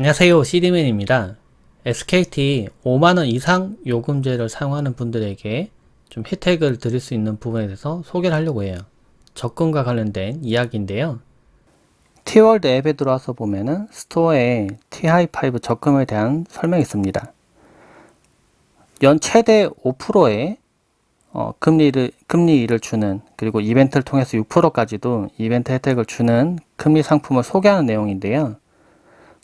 안녕하세요. CD맨입니다. SKT 5만원 이상 요금제를 사용하는 분들에게 좀 혜택을 드릴 수 있는 부분에 대해서 소개를 하려고 해요. 적금과 관련된 이야기인데요. 티월드 앱에 들어와서 보면은 스토어에 T-5 적금에 대한 설명이 있습니다. 연 최대 5%의 어, 금리를, 금리를 주는, 그리고 이벤트를 통해서 6%까지도 이벤트 혜택을 주는 금리 상품을 소개하는 내용인데요.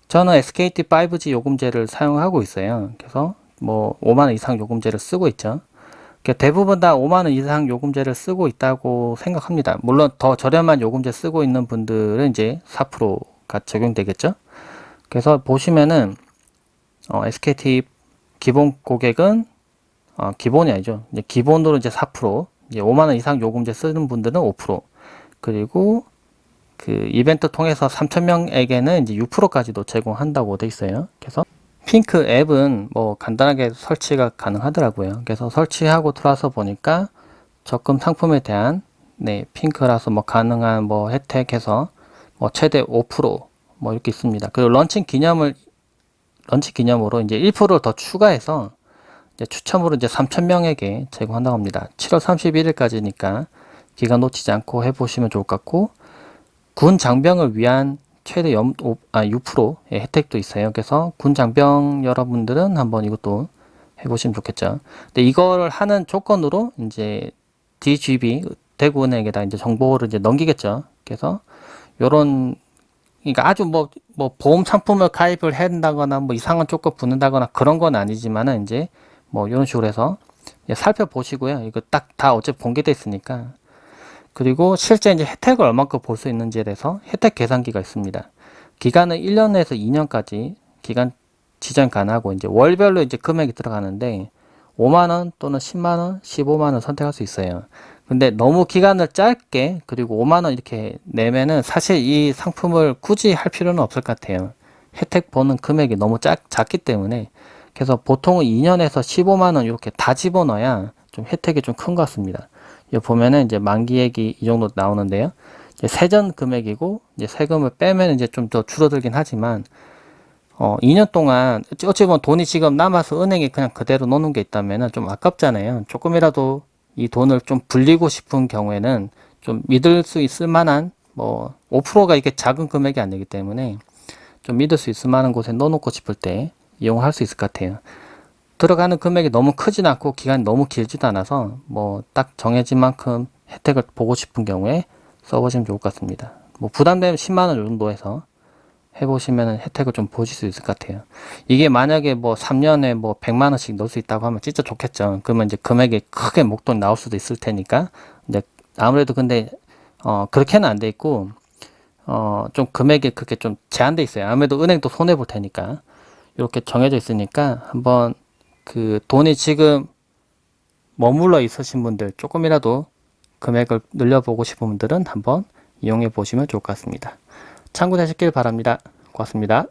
저는 SKT 5G 요금제를 사용하고 있어요. 그래서 뭐 5만 원 이상 요금제를 쓰고 있죠. 그러니까 대부분 다 5만 원 이상 요금제를 쓰고 있다고 생각합니다. 물론 더 저렴한 요금제 쓰고 있는 분들은 이제 4%가 적용되겠죠. 그래서 보시면은 어, SKT 기본 고객은 어, 기본이 아니죠. 이제 기본으로 이제 4%, 이제 5만 원 이상 요금제 쓰는 분들은 5%, 그리고 그 이벤트 통해서 3,000명에게는 이제 6%까지도 제공한다고 돼 있어요. 그래서 핑크 앱은 뭐 간단하게 설치가 가능하더라고요. 그래서 설치하고 들어와서 보니까 적금 상품에 대한 네, 핑크라서 뭐 가능한 뭐 혜택해서 뭐 최대 5%뭐 이렇게 있습니다. 그리고 런칭 기념을 런치 기념으로 이제 1%를 더 추가해서 이제 추첨으로 이제 3,000명에게 제공한다고 합니다. 7월 31일까지니까 기간 놓치지 않고 해 보시면 좋을 것 같고 군 장병을 위한 최대 0, 5, 아, 6%의 혜택도 있어요. 그래서 군 장병 여러분들은 한번 이것도 해보시면 좋겠죠. 근데 이거를 하는 조건으로 이제 DGB 대구은행에다 이제 정보를 이제 넘기겠죠. 그래서 요런 그러니까 아주 뭐, 뭐 보험 상품을 가입을 해야 된다거나 뭐 이상한 조건 붙는다거나 그런 건 아니지만은 이제 뭐 이런 식으로 해서 살펴보시고요. 이거 딱 다 어차피 공개돼 있으니까 그리고 실제 이제 혜택을 얼마큼 볼 수 있는지에 대해서 혜택 계산기가 있습니다. 기간은 1년에서 2년까지 기간 지정 가능하고 이제 월별로 이제 금액이 들어가는데 5만 원 또는 10만 원, 15만 원 선택할 수 있어요. 근데 너무 기간을 짧게 그리고 5만 원 이렇게 내면은 사실 이 상품을 굳이 할 필요는 없을 것 같아요. 혜택 보는 금액이 너무 작, 작기 때문에 그래서 보통은 2년에서 15만 원 이렇게 다 집어넣어야 좀 혜택이 좀 큰 것 같습니다. 여기 보면은 이제 만기액이 이 정도 나오는데요. 이제 세전 금액이고 이제 세금을 빼면 이제 좀 더 줄어들긴 하지만 어 2년 동안 어찌 보면 돈이 지금 남아서 은행에 그냥 그대로 놓는 게 있다면은 좀 아깝잖아요. 조금이라도 이 돈을 좀 불리고 싶은 경우에는 좀 믿을 수 있을 만한 뭐 5%가 이게 작은 금액이 아니기 때문에 좀 믿을 수 있을 만한 곳에 넣어놓고 싶을 때 이용할 수 있을 것 같아요. 들어가는 금액이 너무 크진 않고 기간이 너무 길지도 않아서 뭐 딱 정해진 만큼 혜택을 보고 싶은 경우에 써보시면 좋을 것 같습니다. 뭐 부담되면 10만 원 정도 해서 해보시면 혜택을 좀 보실 수 있을 것 같아요. 이게 만약에 뭐 3년에 뭐 100만 원씩 넣을 수 있다고 하면 진짜 좋겠죠. 그러면 이제 금액이 크게 목돈 나올 수도 있을 테니까. 이제 아무래도 근데 어 그렇게는 안 돼 있고 어 좀 금액이 그렇게 좀 제한돼 있어요. 아무래도 은행도 손해 볼 테니까 이렇게 정해져 있으니까 한번 그 돈이 지금 머물러 있으신 분들 조금이라도 금액을 늘려보고 싶은 분들은 한번 이용해 보시면 좋을 것 같습니다. 참고되셨길 바랍니다. 고맙습니다.